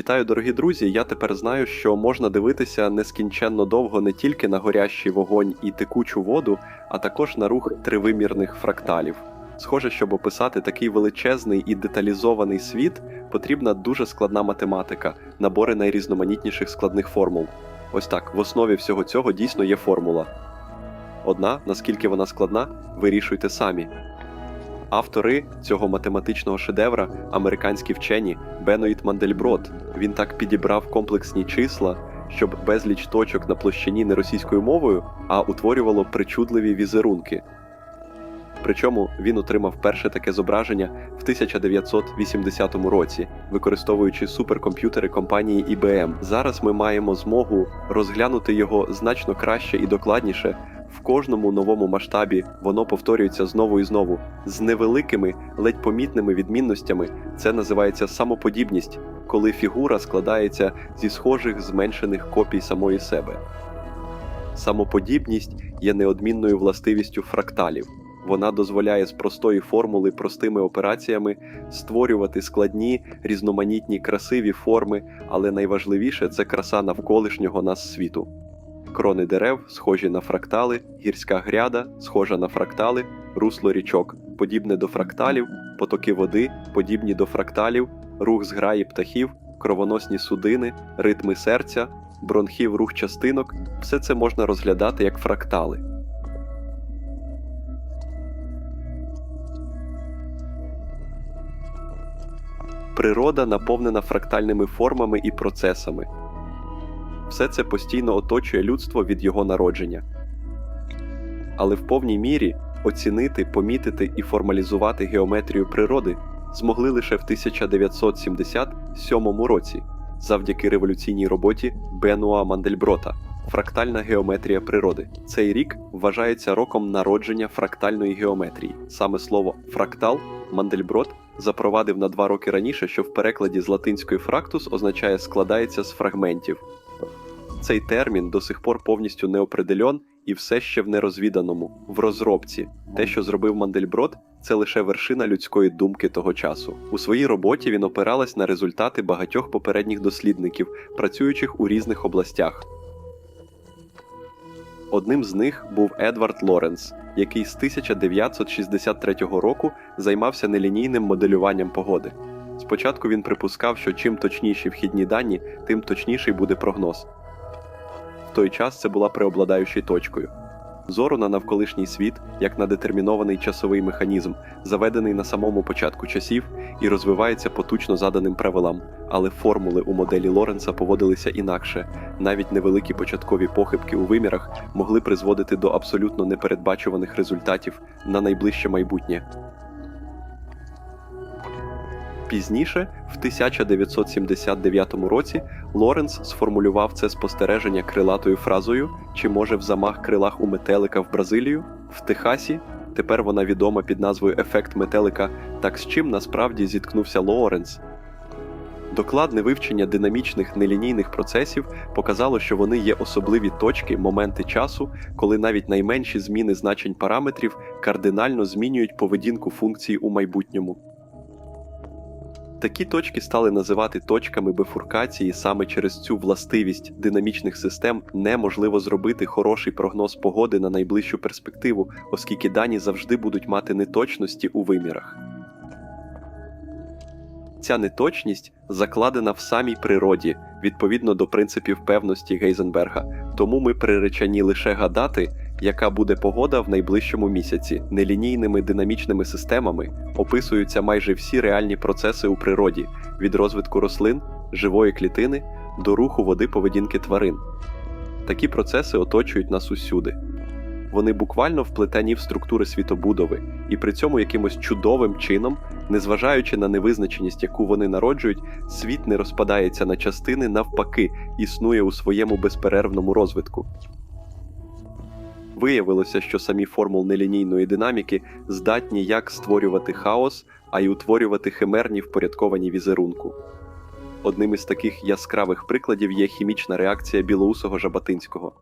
Вітаю, дорогі друзі! Я тепер знаю, що можна дивитися нескінченно довго не тільки на горящий вогонь і текучу воду, а також на рух тривимірних фракталів. Схоже, щоб описати такий величезний і деталізований світ, потрібна дуже складна математика, набори найрізноманітніших складних формул. Ось так, в основі всього цього дійсно є формула. Одна, наскільки вона складна, вирішуйте самі. Автори цього математичного шедевра американські вчені Беноїд Мандельброд. Він так підібрав комплексні числа, щоб безліч точок на площині не російською мовою, а утворювало причудливі візерунки. Причому він отримав перше таке зображення в 1980 році, використовуючи суперкомп'ютери компанії IBM. Зараз ми маємо змогу розглянути його значно краще і докладніше. В кожному новому масштабі воно повторюється знову і знову з невеликими, ледь помітними відмінностями. Це називається самоподібність, коли фігура складається зі схожих зменшених копій самої себе. Самоподібність є неодмінною властивістю фракталів. Вона дозволяє з простої формули простими операціями створювати складні, різноманітні, красиві форми, але найважливіше це краса навколишнього нас світу. Крони дерев схожі на фрактали, гірська гряда схожа на фрактали, русло річок, подібне до фракталів, потоки води, подібні до фракталів, рух зграї птахів, кровоносні судини, ритми серця, бронхів рух частинок все це можна розглядати як фрактали. Природа наповнена фрактальними формами і процесами. Все це постійно оточує людство від його народження. Але в повній мірі оцінити, помітити і формалізувати геометрію природи змогли лише в 1977 році завдяки революційній роботі Бенуа Мандельброта Фрактальна геометрія природи. Цей рік вважається роком народження фрактальної геометрії. Саме слово фрактал Мандельброт запровадив на два роки раніше, що в перекладі з латинської фрактус означає складається з фрагментів. Цей термін до сих пор повністю не определен і все ще в нерозвіданому, в розробці. Те, що зробив Мандельброд, це лише вершина людської думки того часу. У своїй роботі він опиралась на результати багатьох попередніх дослідників, працюючих у різних областях. Одним з них був Едвард Лоренс, який з 1963 року займався нелінійним моделюванням погоди. Спочатку він припускав, що чим точніші вхідні дані, тим точніший буде прогноз. В той час це була преобладаючою точкою. Зору на навколишній світ як на детермінований часовий механізм, заведений на самому початку часів і розвивається по точно заданим правилам, але формули у моделі Лоренса поводилися інакше. Навіть невеликі початкові похибки у вимірах могли призводити до абсолютно непередбачуваних результатів на найближче майбутнє. Пізніше, в 1979 році, Лоренс сформулював це спостереження крилатою фразою, чи може в замах крилах у метелика в Бразилію, в Техасі. Тепер вона відома під назвою Ефект метелика. Так з чим насправді зіткнувся Лоренс. Докладне вивчення динамічних нелінійних процесів показало, що вони є особливі точки, моменти часу, коли навіть найменші зміни значень параметрів кардинально змінюють поведінку функцій у майбутньому. Такі точки стали називати точками бифуркації саме через цю властивість динамічних систем неможливо зробити хороший прогноз погоди на найближчу перспективу, оскільки дані завжди будуть мати неточності у вимірах. Ця неточність закладена в самій природі відповідно до принципів певності Гейзенберга, тому ми приречені лише гадати, яка буде погода в найближчому місяці. Нелінійними динамічними системами описуються майже всі реальні процеси у природі від розвитку рослин, живої клітини до руху води поведінки тварин. Такі процеси оточують нас усюди. Вони буквально вплетені в структури світобудови, і при цьому якимось чудовим чином, незважаючи на невизначеність, яку вони народжують, світ не розпадається на частини, навпаки, існує у своєму безперервному розвитку. Виявилося, що самі формул нелінійної динаміки здатні як створювати хаос, а й утворювати химерні впорядковані візерунку. Одним із таких яскравих прикладів є хімічна реакція білоусого жаботинського.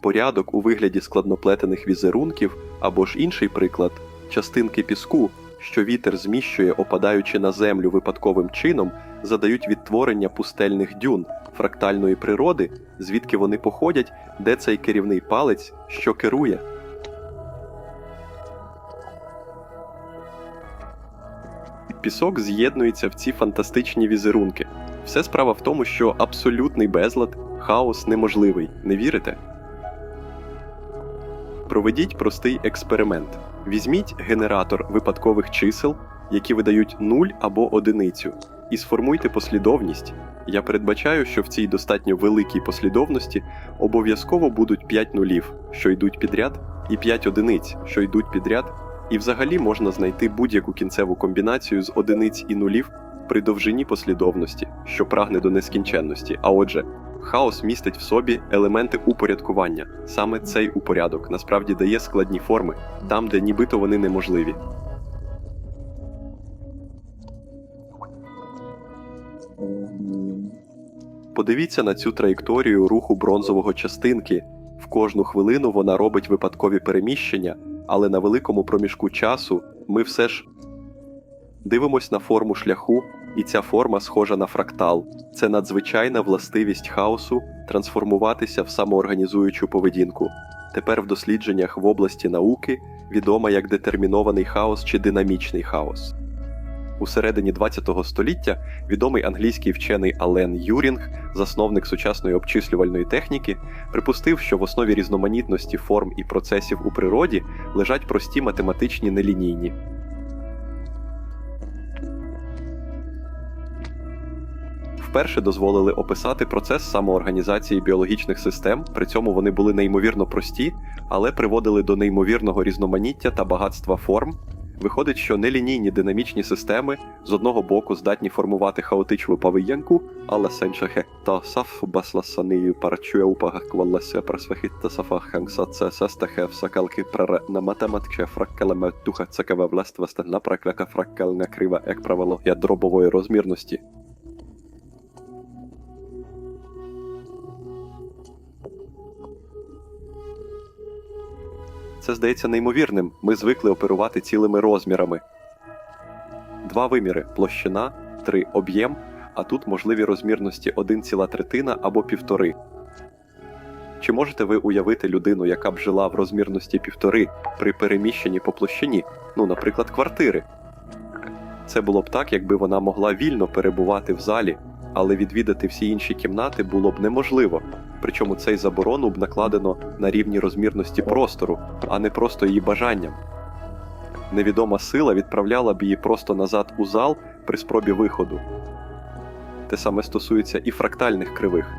Порядок у вигляді складноплетених візерунків або ж інший приклад частинки піску, що вітер зміщує, опадаючи на землю випадковим чином, задають відтворення пустельних дюн фрактальної природи, звідки вони походять, де цей керівний палець, що керує. Пісок з'єднується в ці фантастичні візерунки. Все справа в тому, що абсолютний безлад, хаос неможливий. Не вірите? Проведіть простий експеримент. Візьміть генератор випадкових чисел, які видають 0 або одиницю, і сформуйте послідовність. Я передбачаю, що в цій достатньо великій послідовності обов'язково будуть 5 нулів, що йдуть підряд, і 5 одиниць, що йдуть підряд, і взагалі можна знайти будь-яку кінцеву комбінацію з одиниць і нулів при довжині послідовності, що прагне до нескінченності. А отже, хаос містить в собі елементи упорядкування. Саме цей упорядок насправді дає складні форми, там, де нібито вони неможливі. Подивіться на цю траєкторію руху бронзового частинки. В кожну хвилину вона робить випадкові переміщення, але на великому проміжку часу ми все ж дивимось на форму шляху, і ця форма схожа на фрактал. Це надзвичайна властивість хаосу трансформуватися в самоорганізуючу поведінку. Тепер в дослідженнях в області науки відома як детермінований хаос чи динамічний хаос. У середині ХХ століття відомий англійський вчений Ален Юрінг, засновник сучасної обчислювальної техніки, припустив, що в основі різноманітності форм і процесів у природі лежать прості математичні нелінійні. Вперше дозволили описати процес самоорганізації біологічних систем, при цьому вони були неймовірно прості, але приводили до неймовірного різноманіття та багатства форм. Виходить, що нелінійні динамічні системи з одного боку здатні формувати хаотичну поведінку, але сенчахе та саф басласанию парчує упагаквалася просвахітта сафахангса це сестахе всакалки прере на математиче фраккелеме туха цекаве властвесте напракляка фраккельна крива, як правило, ядробової розмірності. Це здається неймовірним. Ми звикли оперувати цілими розмірами. Два виміри площина, три об'єм, а тут можливі розмірності 1 ціла третина або півтори. Чи можете ви уявити людину, яка б жила в розмірності півтори при переміщенні по площині, ну, наприклад, квартири? Це було б так, якби вона могла вільно перебувати в залі, але відвідати всі інші кімнати було б неможливо. Причому цей заборону б накладено на рівні розмірності простору, а не просто її бажанням. Невідома сила відправляла б її просто назад у зал при спробі виходу. Те саме стосується і фрактальних кривих.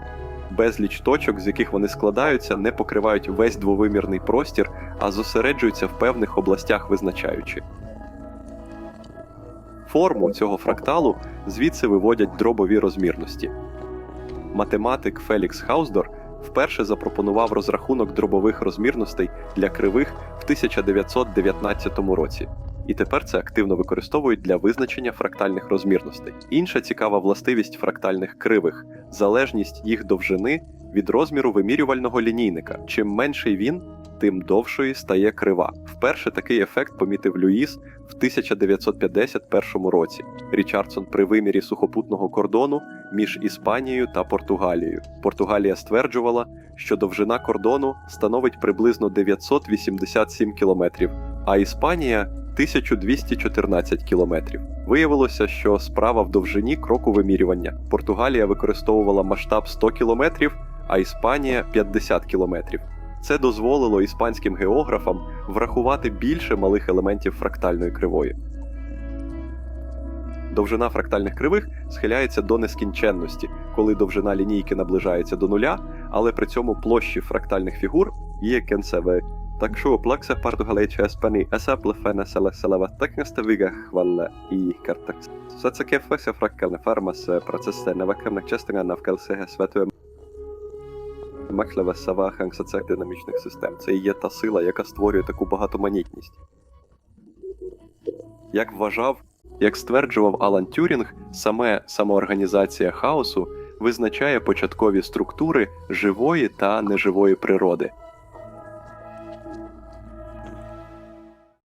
Безліч точок, з яких вони складаються, не покривають весь двовимірний простір, а зосереджуються в певних областях визначаючи. Форму цього фракталу звідси виводять дробові розмірності. Математик Фелікс Хаусдор вперше запропонував розрахунок дробових розмірностей для кривих в 1919 році, і тепер це активно використовують для визначення фрактальних розмірностей. Інша цікава властивість фрактальних кривих залежність їх довжини від розміру вимірювального лінійника. Чим менший він, тим довшою стає крива. Вперше такий ефект помітив Люїс в 1951 році. Річардсон при вимірі сухопутного кордону між Іспанією та Португалією. Португалія стверджувала, що довжина кордону становить приблизно 987 кілометрів, а Іспанія 1214 кілометрів. Виявилося, що справа в довжині кроку вимірювання. Португалія використовувала масштаб 100 кілометрів, а Іспанія 50 кілометрів. Це дозволило іспанським географам врахувати більше малих елементів фрактальної кривої. Довжина фрактальних кривих схиляється до нескінченності, коли довжина лінійки наближається до нуля, але при цьому площі фрактальних фігур є кінцевою. Еспані esa plefene sele seleva tekneste vigahvalle i kartaks. Så це кефеся фраккальне фармас процессе невакемних частина навкалсеге светує Мехлеве саваханг соціальних динамічних систем. Це і є та сила, яка створює таку багатоманітність. Як вважав, як стверджував Алан Тюрінг, саме самоорганізація хаосу визначає початкові структури живої та неживої природи.